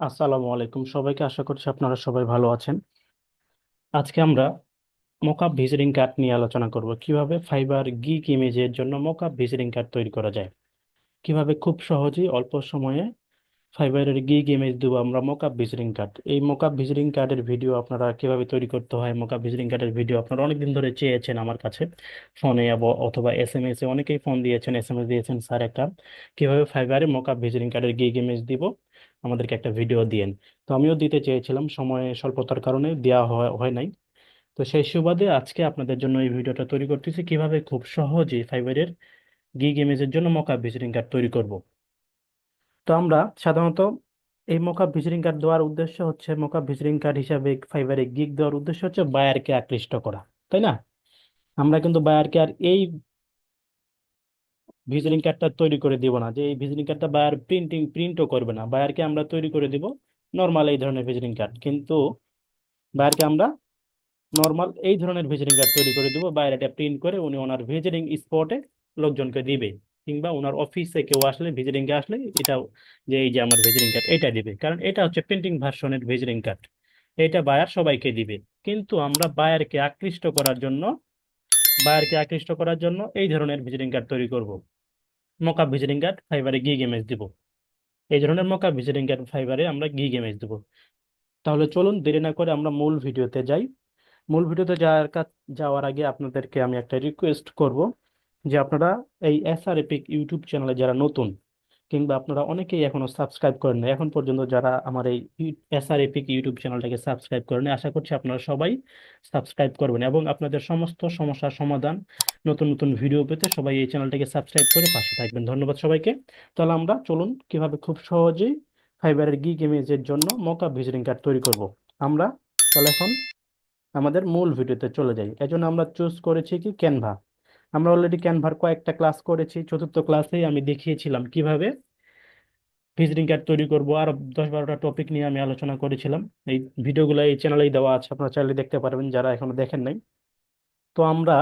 আসসালামু আলাইকুম সবাইকে আশা করছি আপনারা সবাই ভালো আছেন আজকে আমরা মকআপ ভিজিটিং কার্ড নিয়ে আলোচনা করব কীভাবে ফাইবার গিগ ইমেজের জন্য মকআপ ভিজিটিং কার্ড তৈরি করা যায় কীভাবে খুব সহজেই অল্প সময়ে ফাইবারের গিগ ইমেজ দেবো আমরা মকআপ ভিজিটিং কার্ড এই মকআপ ভিজিটিং কার্ডের ভিডিও আপনারা কীভাবে তৈরি করতে হয়? মকআপ ভিজিটিং কার্ডের ভিডিও আপনারা অনেকদিন ধরে চেয়েছেন আমার কাছে। ফোনে অথবা এস এম এস এ অনেকেই ফোন দিয়েছেন এস এম এস দিয়েছেন, স্যার, একটা কীভাবে ফাইবারে মকআপ ভিজিটিং কার্ডের গিগ ইমেজ দিব? আমাদেরকে একটা ভিডিও দিয়েন। তো আমিও দিতে চেয়েছিলাম, সময় স্বল্পতার কারণে দেওয়া হয় নাই। তো সেই সুবাদে আজকে আপনাদের জন্য এই ভিডিওটা তৈরি করতেছি। কীভাবে খুব সহজেই ফাইবারের গিগ ইমেজের জন্য মকআপ ভিজিটিং কার্ড তৈরি করব? তো আমরা সাধারণত এই মকআপ ভিজিটিং কার্ড দেওয়ার উদ্দেশ্য হচ্ছে মকআপ ভিজিটিং কার্ড হিসাবে ফাইবারে গিগ দেওয়ার উদ্দেশ্য হচ্ছে বায়ারকে আকৃষ্ট করা, তাই না? আমরা কিন্তু বায়ারকে আর এই ভিজিটিং কার্ডটা তৈরি করে দিব না, যে এই ভিজিটিং কার্ডটা বায়ার প্রিন্টিং প্রিন্টও করবে না। বায়ারকে আমরা তৈরি করে দিব নর্মাল এই ধরনের ভিজিটিং কার্ড কিন্তু বায়ারকে আমরা নর্মাল এই ধরনের ভিজিটিং কার্ড তৈরি করে দিব বায়ার এটা প্রিন্ট করে উনি ওনার ভিজিটিং স্পটে লোকজনকে দিবে। কিংবা ওনার অফিসে কেউ আসলে ভিজিটিং এ আসলে এটা যে এই যে আমার ভিজিটিং কার্ড এটা দিবে। কারণ এটা হচ্ছে প্রিন্টিং ভার্সনের ভিজিটিং কার্ড এটা বায়ার সবাইকে দিবে। কিন্তু আমরা বায়ারকে আকৃষ্ট করার জন্য বায়ারকে আকৃষ্ট করার জন্য এই ধরনের ভিজিটিং কার্ড তৈরি করব। মকআপ ভিজিটিং কার্ড ফাইবারে গিগ ইমেজ দিব। এই ধরনের মকআপ ভিজিটিং কার্ড ফাইবারে আমরা গিগ ইমেজ দিব। তাহলে চলুন দেরি না করে আমরা মূল ভিডিওতে যাই। মূল ভিডিওতে যাওয়ার যাওয়ার আগে আপনাদেরকে আমি একটা রিকোয়েস্ট করব। যে আপনারা এই এসআর এপিক ইউটিউব চ্যানেলে যারা নতুন, কিংবা আপনারা অনেকেই এখনও সাবস্ক্রাইব করেন না এখন পর্যন্ত যারা আমার এই এসআর এপিক ইউটিউব চ্যানেলটাকে সাবস্ক্রাইব করেন আশা করছি আপনারা সবাই সাবস্ক্রাইব করবেন। এবং আপনাদের সমস্ত সমস্যার সমাধান, নতুন নতুন ভিডিও পেতে সবাই এই চ্যানেলটাকে সাবস্ক্রাইব করে পাশে থাকবেন। ধন্যবাদ সবাইকে। তাহলে আমরা চলুন কীভাবে খুব সহজেই ফাইবারের গিগ ইমেজের জন্য মকা ভিজিটিং কার্ড তৈরি করব। আমরা তাহলে এখন আমাদের মূল ভিডিওতে চলে যাই। এজন্য আমরা চুজ করেছি কি ক্যানভা আমরা অলরেডি ক্যানভার কয়েকটা ক্লাস করেছি, চতুর্থ ক্লাসেই আমি দেখিয়েছিলাম কীভাবে ভিজিটিং কার্ড তৈরি করব, আর দশ বারোটা টপিক নিয়ে আমি আলোচনা করেছিলাম। এই ভিডিওগুলো এই চ্যানেলেই দেওয়া আছে, আপনারা চাইলে দেখতে পারবেন, যারা এখনও দেখেন নাই। তো আমরা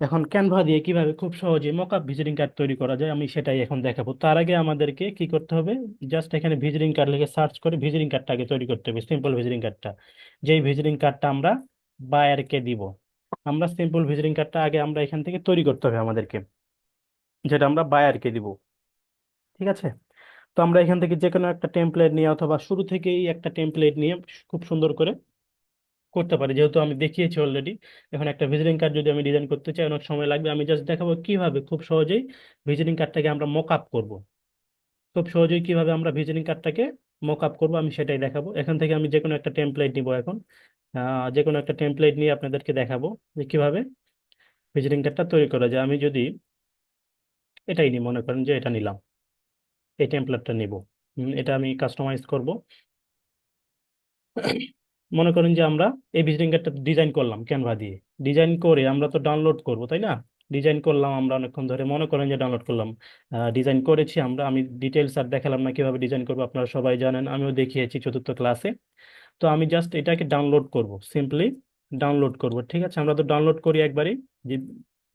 এখন ক্যানভা দিয়ে কীভাবে খুব সহজে মকআপ ভিজিটিং কার্ড তৈরি করা যায়, আমি সেটাই এখন দেখাবো। তার আগে আমাদেরকে কি করতে হবে? জাস্ট এখানে ভিজিটিং কার্ড লিখে সার্চ করে ভিজিটিং কার্ডটা আগে তৈরি করতে হবে সিম্পল ভিজিটিং কার্ডটা যেই ভিজিটিং কার্ডটা আমরা বায়ারকে দিব। আমরা সিম্পল ভিজিটিং কার্ডটা আগে আমরা এখান থেকে তৈরি করতে হবে আমাদেরকে, যেটা আমরা বায়ারকে দিব। ঠিক আছে? তো আমরা এখান থেকে যে কোনো একটা টেমপ্লেট নিয়ে অথবা শুরু থেকেই একটা টেমপ্লেট নিয়ে খুব সুন্দর করে করতে পারি। যেহেতু আমি দেখিয়েছি অলরেডি এখন একটা ভিজিটিং কার্ড যদি আমি ডিজাইন করতে চাই, অনেক সময় লাগবে, আমি জাস্ট দেখাবো কীভাবে খুব সহজেই ভিজিটিং কার্ডটাকে আমরা মক আপ করব। খুব সহজেই কীভাবে আমরা ভিজিটিং কার্ডটাকে মক আপ করব, আমি সেটাই দেখাবো। এখান থেকে আমি যে কোনো একটা টেমপ্লেট নিব এখন। যে কোনো একটা টেমপ্লেট নিয়ে আপনাদেরকে দেখাবো যে কীভাবে ভিজিটিং কার্ডটা তৈরি করা যায়। আমি যদি এটাই নিই, মনে করেন যে এটা নিলাম, এই টেমপ্লেটটা নিব। এটা আমি কাস্টমাইজ করব। মনে করেন যে আমরা এই ভিজিটিং কার্ডটা ডিজাইন করলাম ক্যানভা দিয়ে। ডিজাইন করে আমরা তো ডাউনলোড করব, তাই না? ডিজাইন করলাম আমরা অনেকক্ষণ ধরে, মনে করেন যে ডাউনলোড করলাম। ডিজাইন করেছি আমরা, আমি ডিটেলস আর দেখালাম না কীভাবে ডিজাইন করব, আপনারা সবাই জানেন, আমিও দেখিয়েছি চতুর্থ ক্লাসে তো আমি জাস্ট এটাকে ডাউনলোড করব সিম্পলি ডাউনলোড করব, ঠিক আছে? আমরা তো ডাউনলোড করি একবারই, যে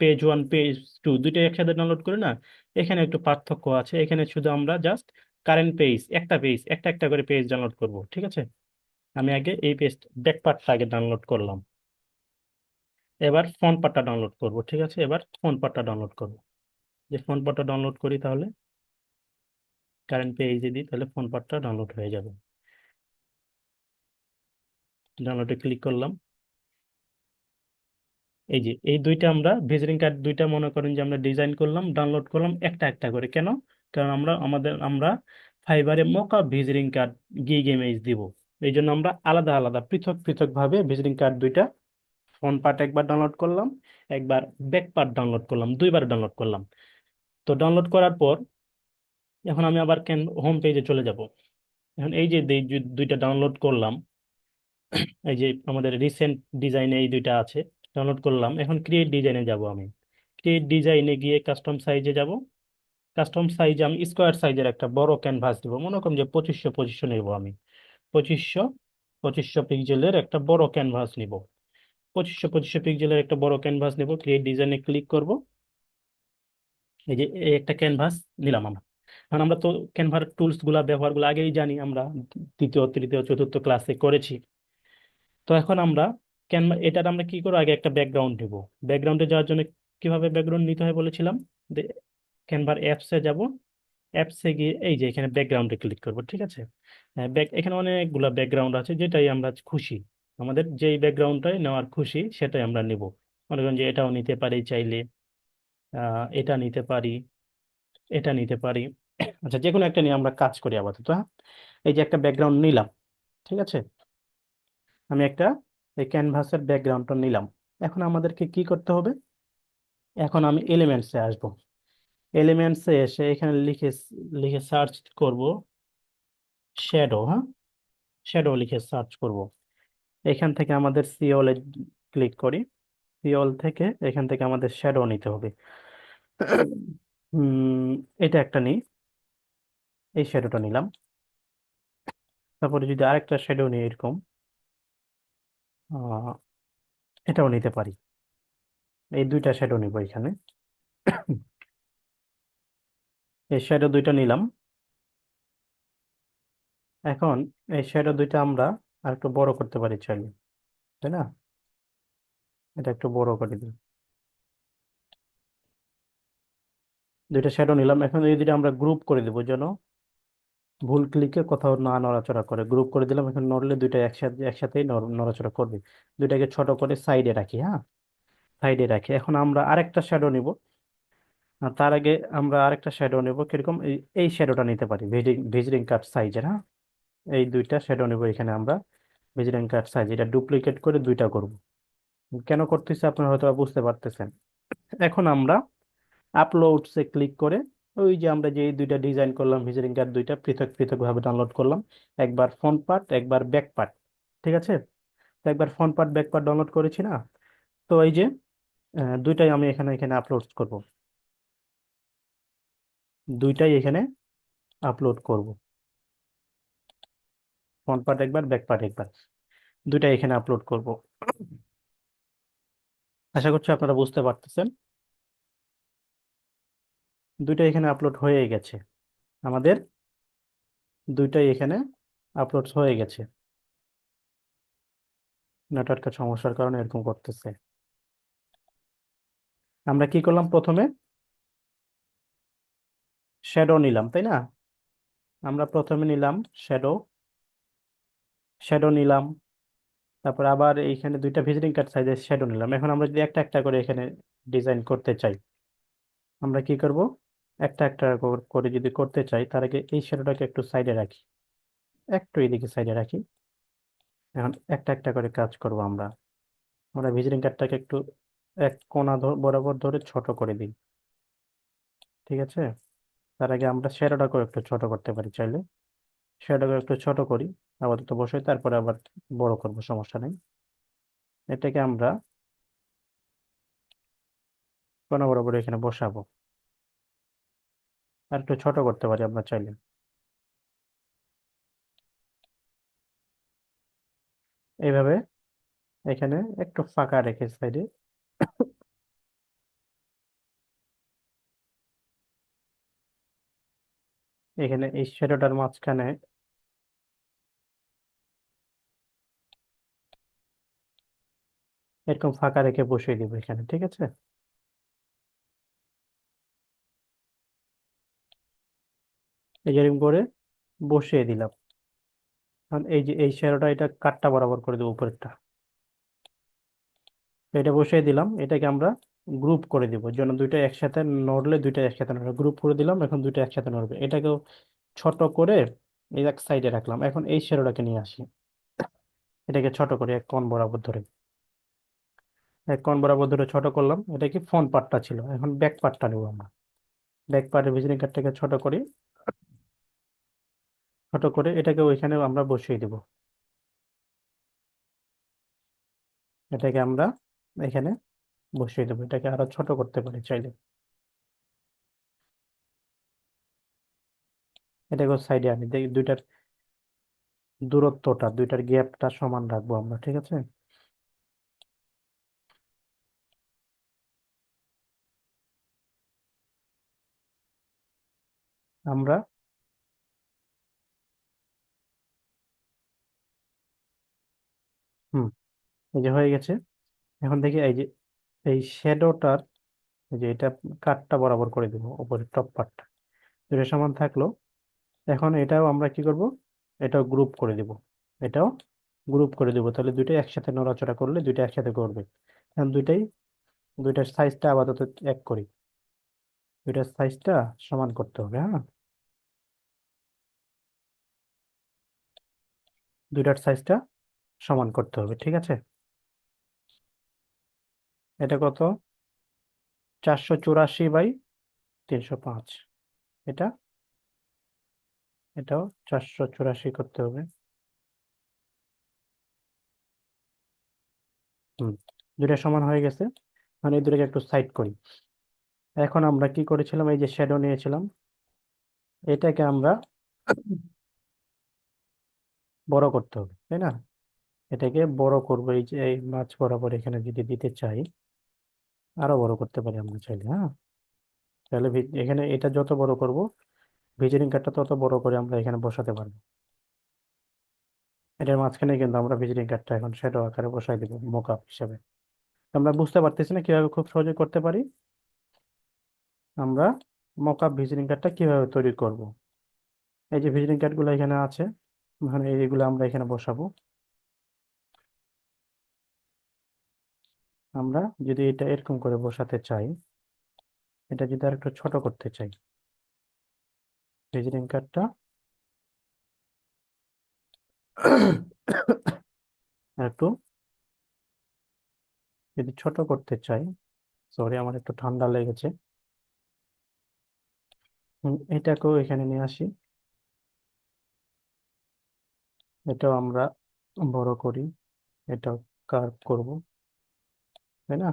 পেজ ওয়ান পেজ টু দুইটা একসাথে ডাউনলোড করি না? এখানে একটু পার্থক্য আছে, এখানে শুধু আমরা জাস্ট কারেন্ট পেজ একটা পেজ একটা একটা করে পেজ ডাউনলোড করব, ঠিক আছে? আমি আগে এই পেজ ব্যাক পার্টটা আগে ডাউনলোড করলাম। এবার ফোন পার্টটা ডাউনলোড করব, ঠিক আছে? এবার ফোন পার্টটা ডাউনলোড করব। যে ফোন পার্টটা ডাউনলোড করি তাহলে কারেন্ট পেজে দিই তাহলে ফোন পার্টটা ডাউনলোড হয়ে যাবে। ডাউনলোডে ক্লিক করলাম। এই যে, এই দুইটা আমরা ভিজিটিং কার্ড দুইটা মনে করেন যে আমরা ডিজাইন করলাম ডাউনলোড করলাম একটা একটা করে। কেন? কারণ আমরা, আমাদের, আমরা ফাইবারে mockup visiting card gig image দিব। এই জন্য আমরা আলাদা আলাদা, পৃথক পৃথক ভাবে ভিজিটিং কার্ড দুইটা ফ্রন্ট পার্ট একবার ডাউনলোড করলাম, একবার ব্যাক পার্ট ডাউনলোড করলাম, দুইবার ডাউনলোড করলাম। তো ডাউনলোড করার পর এখন আমি আবার কেন হোম পেজে চলে যাব। এখন এই যে দুইটা ডাউনলোড করলাম এই যে আমাদের রিসেন্ট ডিজাইনে এই দুইটা আছে ডাউনলোড করলাম। এখন ক্রিয়েট ডিজাইনে যাব আমি। ক্রিয়েট ডিজাইনে গিয়ে কাস্টম সাইজে যাব। কাস্টম সাইজে আমি স্কোয়ার সাইজের একটা বড় ক্যানভাস দিব। মনে করুন যে পঁচিশশো পঁচিশশো নেব আমি। পঁচিশশো পঁচিশশো পিক্সেলের একটা বড় ক্যানভাস নিব। পঁচিশশো পঁচিশশো পিক্সেলের একটা বড় ক্যানভাস নেব। ক্রিয়েট ডিজাইনে ক্লিক করব। এই যে এই একটা ক্যানভাস নিলাম আমরা। কারণ আমরা তো ক্যানভার টুলসগুলা ব্যবহারগুলো আগেই জানি আমরা, দ্বিতীয়, তৃতীয়, চতুর্থ ক্লাসে করেছি। তো এখন আমরা ক্যানভা এটার আমরা কি করব? আগে একটা ব্যাকগ্রাউন্ড নেব। ব্যাকগ্রাউন্ডে যাওয়ার জন্য কীভাবে ব্যাকগ্রাউন্ড নিতে হয় বলেছিলাম? ক্যানভার অ্যাপসে যাব। অ্যাপসে গিয়ে, এই যে এখানে ব্যাকগ্রাউন্ডে ক্লিক করব, ঠিক আছে? ব্যাক এখানে অনেকগুলা ব্যাকগ্রাউন্ড আছে যেটাই আমরা খুশি। আমাদের যেই ব্যাকগ্রাউন্ডটাই নেওয়ার খুশি, সেটাই আমরা নেব। মনে করেন যে এটাও নিতে পারি চাইলে। এটা নিতে পারি, এটা নিতে পারি। আচ্ছা যে কোনো একটা নিয়ে আমরা কাজ করি আপাতত হ্যাঁ? এই যে একটা ব্যাকগ্রাউন্ড নিলাম, ঠিক আছে? আমি একটা এই ক্যানভাসের ব্যাকগ্রাউন্ডটা নিলাম। এখন আমাদেরকে কি করতে হবে? এখন আমি এলিমেন্টসে আসব। এলিমেন্টসে এসে এখানে লিখে লিখে সার্চ করব। শ্যাডো হ্যাঁ? শ্যাডো লিখে সার্চ করব। এখান থেকে আমাদের সিওলে ক্লিক করি। সিওল থেকে এখান থেকে আমাদের শ্যাডো নিতে হবে। এটা একটা নিই। এই শ্যাডোটা নিলাম। তারপরে যদি আরেকটা শ্যাডো নিই এরকম। এটাও নিতে পারি। এই দুইটা শ্যাডো নিব এখানে। এই শ্যাডো দুইটা নিলাম। এখন এই শ্যাডো দুইটা আমরা আর একটু বড় করতে পারি, চাইলে। তাই না? এটা একটু বড় করে দিই। দুইটা শ্যাডো নিলাম। এখন এই দুইটা আমরা গ্রুপ করে দেবো যেন ভুল ক্লিকে কোথাও না নড়াচড়া করে। গ্রুপ করে দিলাম, এখন নড়লে দুইটা একসাথে, একসাথেই নড়- নড়াচড়া করবে। দুইটাকে ছোট করে সাইডে রাখি হ্যাঁ? সাইডে রাখি। এখন আমরা আরেকটা শ্যাডো নিব। তার আগে আমরা আরেকটা শ্যাডো নেব। কীরকম? এই এই শ্যাডোটা নিতে পারি। ভিজিটিং ভিজিটিং কার্ড সাইজের হ্যাঁ? এই দুইটা শ্যাডো নেব এখানে আমরা। ভিজিটিং কার্ড সাইজ এটা ডুপ্লিকেট করে দুইটা করব। কেন করতেছি আপনারা হয়তো বুঝতে পারতেছেন। এখন আমরা আপলোডসে ক্লিক করে ওই যে আমরা যে দুইটা ডিজাইন করলাম ভিজিটিং কার্ড দুইটা, পৃথক পৃথক ভাবে ডাউনলোড করলাম। একবার ফ্রন্ট পার্ট একবার ব্যাক পার্ট ঠিক আছে? তো একবার front part back part download করেছি না? তো এই যে দুইটাই আমি এখানে এখানে আপলোড করব। দুইটাই এখানে আপলোড করব। ফ্রন্ট পার্ট একবার ব্যাক পার্ট একবার, দুইটাই এখানে আপলোড করব। আশা করছি আপনারা বুঝতে পারতেছেন। দুইটা এখানে আপলোড হয়ে গেছে। আমাদের দুইটাই এখানে আপলোড হয়ে গেছে। নেটওয়ার্কের সমস্যার কারণে এরকম করতেছে। আমরা কি করলাম প্রথমে? শ্যাডো নিলাম, তাই না? আমরা প্রথমে নিলাম শ্যাডো শ্যাডো নিলাম। তারপর আবার এইখানে দুইটা ভিজিটিং কার্ড সাইজের শ্যাডো নিলাম। এখন আমরা যদি একটা একটা করে এখানে ডিজাইন করতে চাই, আমরা কি করব? একটা একটা করে যদি করতে চাই, তার আগে এই শ্যাডোটাকে একটু সাইডে রাখি। একটু এদিকে সাইডে রাখি। এখন একটা একটা করে কাজ করব আমরা। আমরা ভিজিটিং কার্ডটাকে একটু এক ধ- বরাবর ধরে ছোট করে দিই। ঠিক আছে? তার আগে আমরা শ্যাডোটাকেও একটু ছোট করতে পারি চাইলে। শ্যাডোকে একটু ছোট করি, আপাতত বসাই তারপরে আবার বড় করব, সমস্যা নেই। এটাকে আমরা কোণা বরাবর এখানে বসাবো। আর একটু ছোট করতে পারি আমরা চাইলে। এইভাবে এখানে একটু ফাঁকা রেখে সাইডে। এখানে এই শ্যাডোটার মাঝখানে এরকম ফাঁকা রেখে বসিয়ে দিব এখানে, ঠিক আছে? এরকম করে বসিয়ে দিলাম। কারণ এই যে, এই শ্যাডোটা এটা কাটটা বরাবর করে দেবো উপরেরটা। এটা বসিয়ে দিলাম, এটাকে আমরা গ্রুপ করে দিব। যেন দুইটা একসাথে নড়লে দুইটা একসাথে নড়বে। গ্রুপ করে দিলাম, এখন দুইটা একসাথে নড়বে। এটাকেও ছোট করে এই এক সাইডে রাখলাম। এখন এই শ্যাডোটাকে নিয়ে আসি। এটাকে ছোট করে এক কোণ বরাবর ধরে। এক কোণ বরাবর ধরে ছোট করলাম। এটা কি ফ্রন্ট পার্টটা ছিল। এখন ব্যাক পার্টটা নেব আমরা। ব্যাক পার্টের ভিজিটিং কার্ডটাকে ছোট করি। ছোট করে এটাকে ওইখানে আমরা বসিয়ে দেব। এটাকে আমরা এখানে বসিয়ে দেবো। এটাকে আরও ছোট করতে পারি চাইলে। এটাকে সাইডে আনি। দেখি দুইটার দূরত্বটা, দুইটার গ্যাপটা সমান রাখব আমরা, ঠিক আছে? আমরা এই যে হয়ে গেছে। এখন দেখি এই যে, এই শ্যাডোটার এই যে এটা কাটটা বরাবর করে দেবো উপরের টপ পার্টটা দুটো সমান থাকল। এখন এটাও আমরা কি করব? এটাও গ্রুপ করে দেব। এটাও গ্রুপ করে দেব। তাহলে দুইটাই একসাথে নড়াচড়া করলে দুইটা একসাথে করবে। এখন দুইটাই, দুইটার সাইজটা আপাতত এক করি। দুইটার সাইজটা সমান করতে হবে হ্যাঁ? দুইটার সাইজটা সমান করতে হবে, ঠিক আছে? এটা কত? চারশো চুরাশি বাই তিনশো পাঁচ। এটা? এটাও চারশো চুরাশি করতে হবে। দুইটা সমান হয়ে গেছে। মানে এই দুটাকে একটু সাইড করি। এখন আমরা কি করেছিলাম? এই যে শ্যাডো নিয়েছিলাম। এটাকে আমরা বড় করতে হবে, তাই না? এটাকে বড় করব, এই যে এই মাছ বরাবর এখানে যদি দিতে চাই। আরও বড় করতে পারি আমরা চাইলে হ্যাঁ? তাহলে এখানে এটা যত বড় করব, ভিজিটিং কার্ডটা তত বড় করে আমরা এখানে বসাতে পারব। এটার মাঝখানে কিন্তু আমরা ভিজিটিং কার্ডটা এখন শ্যাডো আকারে বসাই দেবো মোকআপ হিসাবে। আমরা বুঝতে পারতেছি না কীভাবে খুব সহজে করতে পারি। আমরা মকআপ ভিজিটিং কার্ডটা কীভাবে তৈরি করব। এই যে ভিজিটিং কার্ডগুলো এখানে আছে মানে এইগুলো আমরা এখানে বসাবো। আমরা যদি এটা এরকম করে বসাতে চাই, এটা যদি আর একটু ছোট করতে চাই ভিজিটিং কার্ডটা একটু যদি ছোট করতে চাই সরি আমার একটু ঠান্ডা লেগেছে। এটাকেও এখানে নিয়ে আসি। এটাও আমরা বড় করি, এটাও কার্ভ করব। তাই না?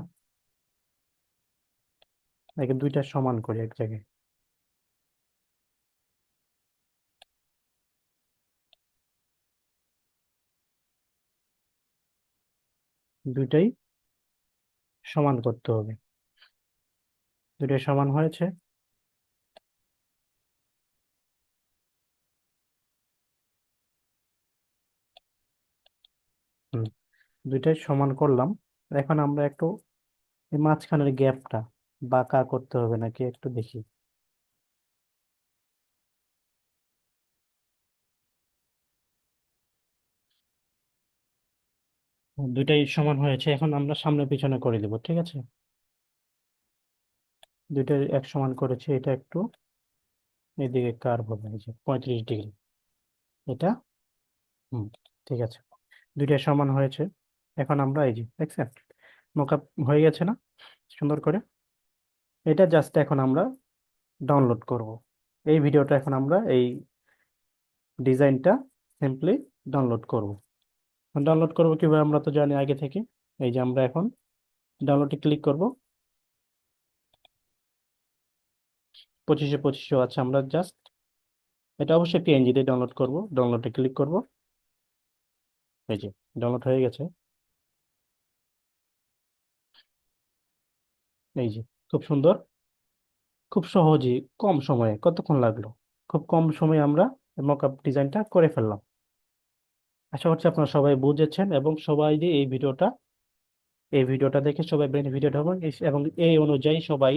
একে দুইটা সমান করি এক জায়গায়। দুইটাই সমান করতে হবে। দুইটাই সমান হয়েছে। দুইটাই সমান করলাম। এখন আমরা একটু মাঝখানের গ্যাপটা বাঁকা করতে হবে নাকি একটু দেখি? দুইটাই সমান হয়েছে, এখন আমরা সামনে পিছনে করে দেব, ঠিক আছে? দুইটাই এক সমান করেছি, এটা একটু এদিকে কার্ভ হবে, এই যে পঁয়ত্রিশ ডিগ্রি, এটা? হুম, ঠিক আছে। দুইটাই সমান হয়েছে। এখন আমরা এই যে, দেখছেন? মোকআপ হয়ে গেছে না? সুন্দর করে। এটা জাস্ট এখন আমরা ডাউনলোড করব। এই ভিডিওটা এখন আমরা এই ডিজাইনটা সিম্পলি ডাউনলোড করব। ডাউনলোড করব কীভাবে আমরা তো জানি আগে থেকে। এই যে আমরা এখন ডাউনলোডে ক্লিক করব। পঁচিশে পঁচিশে আছে আমরা জাস্ট এটা অবশ্যই পিএনজি দিয়ে ডাউনলোড করব। ডাউনলোডে ক্লিক করব। এই যে ডাউনলোড হয়ে গেছে। এই যে, খুব সুন্দর। খুব সহজেই কম সময়ে কতক্ষণ লাগল? খুব কম সময়ে আমরা মকআপ ডিজাইনটা করে ফেললাম। আশা করছি আপনারা সবাই বুঝেছেন এবং সবাই দিয়ে এই ভিডিওটা এই ভিডিওটা দেখে সবাই বেনিফিটেড হবেন। এবং এই অনুযায়ী সবাই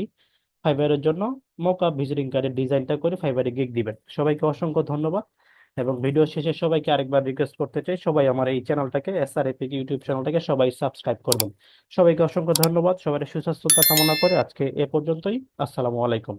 ফাইবারের জন্য মকআপ ভিজিটিং কার্ডের ডিজাইনটা করে ফাইবারে গিগ দিবেন। সবাইকে অসংখ্য ধন্যবাদ। এবং ভিডিও শেষে সবাইকে আরেকবার রিকোয়েস্ট করতে চাই, সবাই আমার এই চ্যানেলটাকে এস আর এপি ইউটিউব চ্যানেলটাকে সবাই সাবস্ক্রাইব করবেন। সবাইকে অসংখ্য ধন্যবাদ সবাই সুস্বাস্থ্যতা কামনা করে আজকে এ পর্যন্তই, আসসালামু আলাইকুম।